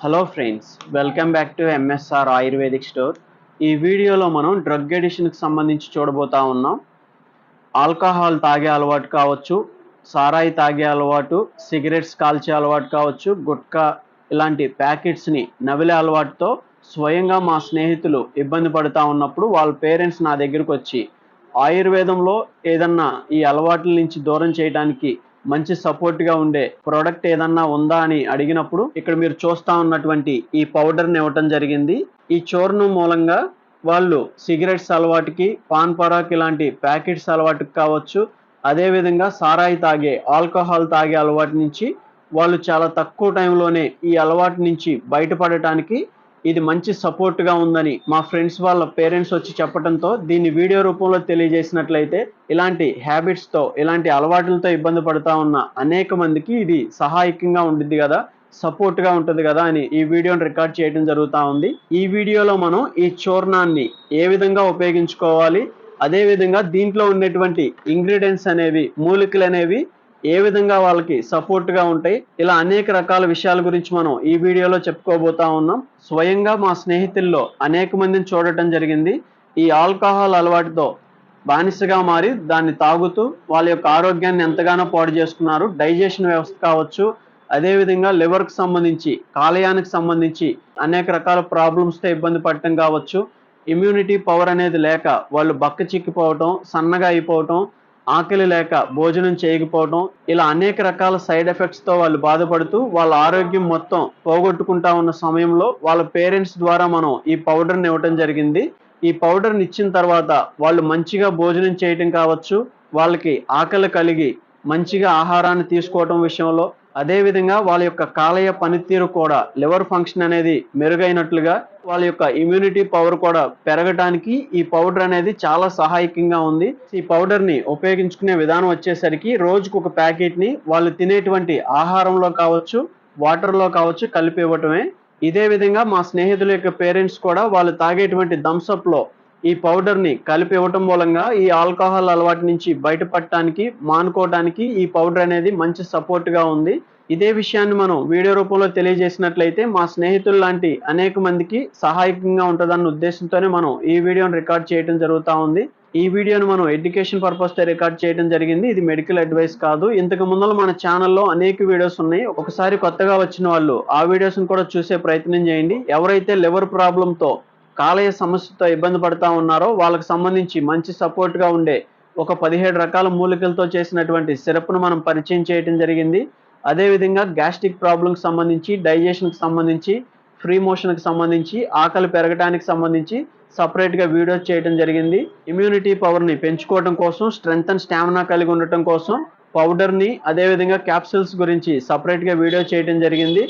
Hello friends welcome back to MSR ayurvedic store ఈ వీడియోలో మనం డ్రగ్ ఎడిషన్కి సంబంధించి చూడబోతా ఉన్నాం. ఆల్కహాల్ తాగే అలవాటు కావచ్చు సారాయి తాగే అలవాటు సిగరెట్స్ కాల్చే అలవాటు కావచ్చు గుట్కా ఇలాంటి ప్యాకెట్స్ని నవిలే అలవాటుతో స్వయంగా మా స్నేహితులు ఇబ్బంది పడుతూ ఉన్నప్పుడు వాళ్ళ పేరెంట్స్ నా దగ్గరకు వచ్చి ఆయుర్వేదంలో ఏదన్నా ఈ అలవాట్ల నుంచి దూరం చేయడానికి మంచి సపోర్ట్గా ఉండే ప్రోడక్ట్ ఏదన్నా ఉందా అని అడిగినప్పుడు ఇక్కడ మీరు చూస్తా ఉన్నటువంటి ఈ పౌడర్ని ఇవ్వటం జరిగింది. ఈ చూర్ణం మూలంగా వాళ్ళు సిగరెట్స్ అలవాటుకి పాన్ పరాక్ ఇలాంటి ప్యాకెట్స్ అలవాటుకి కావచ్చు అదేవిధంగా సారాయి తాగే ఆల్కహాల్ తాగే అలవాటు నుంచి వాళ్ళు చాలా తక్కువ టైంలోనే ఈ అలవాటు నుంచి బయటపడటానికి ఇది మంచి సపోర్ట్గా ఉందని మా ఫ్రెండ్స్ వాళ్ళ పేరెంట్స్ వచ్చి చెప్పడంతో దీన్ని వీడియో రూపంలో తెలియజేసినట్లయితే ఇలాంటి హ్యాబిట్స్తో ఇలాంటి అలవాట్లతో ఇబ్బంది పడుతూ ఉన్న అనేక మందికి ఇది సహాయకంగా ఉంటుంది కదా సపోర్ట్గా ఉంటుంది కదా అని ఈ వీడియోని రికార్డ్ చేయడం జరుగుతూ ఉంది. ఈ వీడియోలో మనం ఈ చూర్ణాన్ని ఏ విధంగా ఉపయోగించుకోవాలి అదేవిధంగా దీంట్లో ఉండేటువంటి ఇంగ్రీడియంట్స్ అనేవి మూలికలు అనేవి ఏ విధంగా వాళ్ళకి సపోర్ట్గా ఉంటాయి ఇలా అనేక రకాల విషయాల గురించి మనం ఈ వీడియోలో చెప్పుకోబోతా ఉన్నాం. స్వయంగా మా స్నేహితుల్లో అనేక మందిని చూడటం జరిగింది. ఈ ఆల్కహాల్ అలవాటుతో బానిసగా మారి దాన్ని తాగుతూ వాళ్ళ యొక్క ఆరోగ్యాన్ని ఎంతగానో పాడు చేసుకున్నారు. డైజెషన్ వ్యవస్థ కావచ్చు అదేవిధంగా లివర్కి సంబంధించి కాలేయానికి సంబంధించి అనేక రకాల ప్రాబ్లమ్స్తో ఇబ్బంది పడటం కావచ్చు. ఇమ్యూనిటీ పవర్ అనేది లేక వాళ్ళు బక్క చిక్కిపోవటం సన్నగా అయిపోవటం ఆకలి లేక భోజనం చేయకపోవడం ఇలా అనేక రకాల సైడ్ ఎఫెక్ట్స్తో వాళ్ళు బాధపడుతూ వాళ్ళ ఆరోగ్యం మొత్తం పోగొట్టుకుంటా ఉన్న సమయంలో వాళ్ళ పేరెంట్స్ ద్వారా మనం ఈ పౌడర్ని ఇవ్వటం జరిగింది. ఈ పౌడర్ని ఇచ్చిన తర్వాత వాళ్ళు మంచిగా భోజనం చేయటం కావచ్చు వాళ్ళకి ఆకలి కలిగి మంచిగా ఆహారాన్ని తీసుకోవటం విషయంలో అదేవిధంగా వాళ్ళ యొక్క కాలయ పనితీరు కూడా లివర్ ఫంక్షన్ అనేది మెరుగైనట్లుగా వాళ్ళ యొక్క ఇమ్యూనిటీ పవర్ కూడా పెరగటానికి ఈ పౌడర్ అనేది చాలా సహాయకంగా ఉంది. ఈ పౌడర్ని ఉపయోగించుకునే విధానం వచ్చేసరికి రోజుకు ఒక ప్యాకెట్ని వాళ్ళు తినేటువంటి ఆహారంలో కావచ్చు వాటర్లో కావచ్చు కలిపి ఇవ్వటమే. ఇదే విధంగా మా స్నేహితుల యొక్క పేరెంట్స్ కూడా వాళ్ళు తాగేటువంటి థమ్స్అప్లో ఈ పౌడర్ని కలిపి ఇవ్వటం మూలంగా ఈ ఆల్కహాల్ అలవాటు నుంచి బయటపడటానికి మానుకోవడానికి ఈ పౌడర్ అనేది మంచి సపోర్ట్గా ఉంది. ఇదే విషయాన్ని మనం వీడియో రూపంలో తెలియజేసినట్లయితే మా స్నేహితులు లాంటి అనేక మందికి సహాయకంగా ఉంటుందన్న ఉద్దేశంతోనే మనం ఈ వీడియోను రికార్డ్ చేయడం జరుగుతూ ఉంది. ఈ వీడియోను మనం ఎడ్యుకేషన్ పర్పస్తో రికార్డ్ చేయడం జరిగింది. ఇది మెడికల్ అడ్వైస్ కాదు. ఇంతకు ముందర మన ఛానల్లో అనేక వీడియోస్ ఉన్నాయి. ఒకసారి కొత్తగా వచ్చిన వాళ్ళు ఆ వీడియోస్ని కూడా చూసే ప్రయత్నం చేయండి. ఎవరైతే లివర్ ప్రాబ్లంతో కాలేయ సమస్యతో ఇబ్బంది పడతా ఉన్నారో వాళ్ళకి సంబంధించి మంచి సపోర్ట్గా ఉండే ఒక పదిహేడు రకాల మూలికలతో చేసినటువంటి సిరప్ను మనం పరిచయం చేయడం జరిగింది. అదేవిధంగా గ్యాస్ట్రిక్ ప్రాబ్లంకి సంబంధించి డైజెషన్కి సంబంధించి ఫ్రీ మోషన్కి సంబంధించి ఆకలి పెరగడానికి సంబంధించి సపరేట్గా వీడియోస్ చేయడం జరిగింది. ఇమ్యూనిటీ పవర్ని పెంచుకోవడం కోసం స్ట్రెంగ్త్ అండ్ స్టామినా కలిగి ఉండటం కోసం పౌడర్ని అదేవిధంగా క్యాప్సూల్స్ గురించి సపరేట్గా వీడియో చేయడం జరిగింది.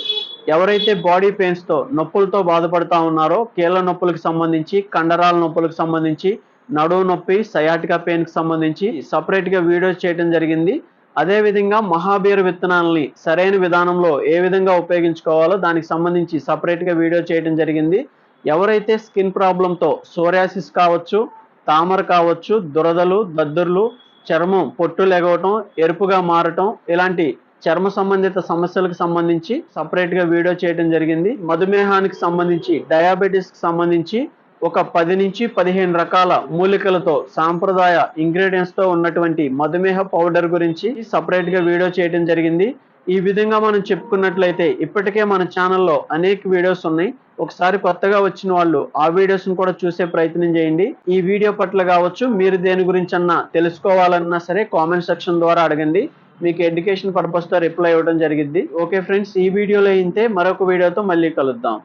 ఎవరైతే బాడీ పెయిన్స్తో నొప్పులతో బాధపడతా ఉన్నారో కీళ్ళ నొప్పులకు సంబంధించి కండరాల నొప్పులకు సంబంధించి నడువు నొప్పి సయాటికా పెయిన్కి సంబంధించి సపరేట్గా వీడియోస్ చేయడం జరిగింది. అదేవిధంగా మహాబీర విత్తనాలని సరైన విధానంలో ఏ విధంగా ఉపయోగించుకోవాలో దానికి సంబంధించి సపరేట్గా వీడియో చేయడం జరిగింది. ఎవరైతే స్కిన్ ప్రాబ్లంతో సోరియాసిస్ కావచ్చు తామర కావచ్చు దురదలు దద్దుర్లు చర్మం పొట్టు లెగవటం ఎరుపుగా మారటం ఇలాంటి చర్మ సంబంధిత సమస్యలకు సంబంధించి సపరేట్గా వీడియో చేయడం జరిగింది. మధుమేహానికి సంబంధించి డయాబెటీస్కి సంబంధించి ఒక పది నుంచి పదిహేను రకాల మూలికలతో సాంప్రదాయ ఇంగ్రీడియంట్స్తో ఉన్నటువంటి మధుమేహ పౌడర్ గురించి సపరేట్గా వీడియో చేయడం జరిగింది. ఈ విధంగా మనం చెప్పుకున్నట్లయితే ఇప్పటికే మన ఛానల్లో అనేక వీడియోస్ ఉన్నాయి. ఒకసారి కొత్తగా వచ్చిన వాళ్ళు ఆ వీడియోస్ని కూడా చూసే ప్రయత్నం చేయండి. ఈ వీడియో పట్ల కావచ్చు మీరు దేని గురించి అన్నా తెలుసుకోవాలన్నా సరే కామెంట్ సెక్షన్ ద్వారా అడగండి. మీకు ఎడ్యుకేషన్ పర్పస్తో రిప్లై ఇవ్వడం జరిగింది ఓకే ఫ్రెండ్స్ ఈ వీడియోలో అయితే మరొక వీడియోతో మళ్ళీ కలుద్దాం.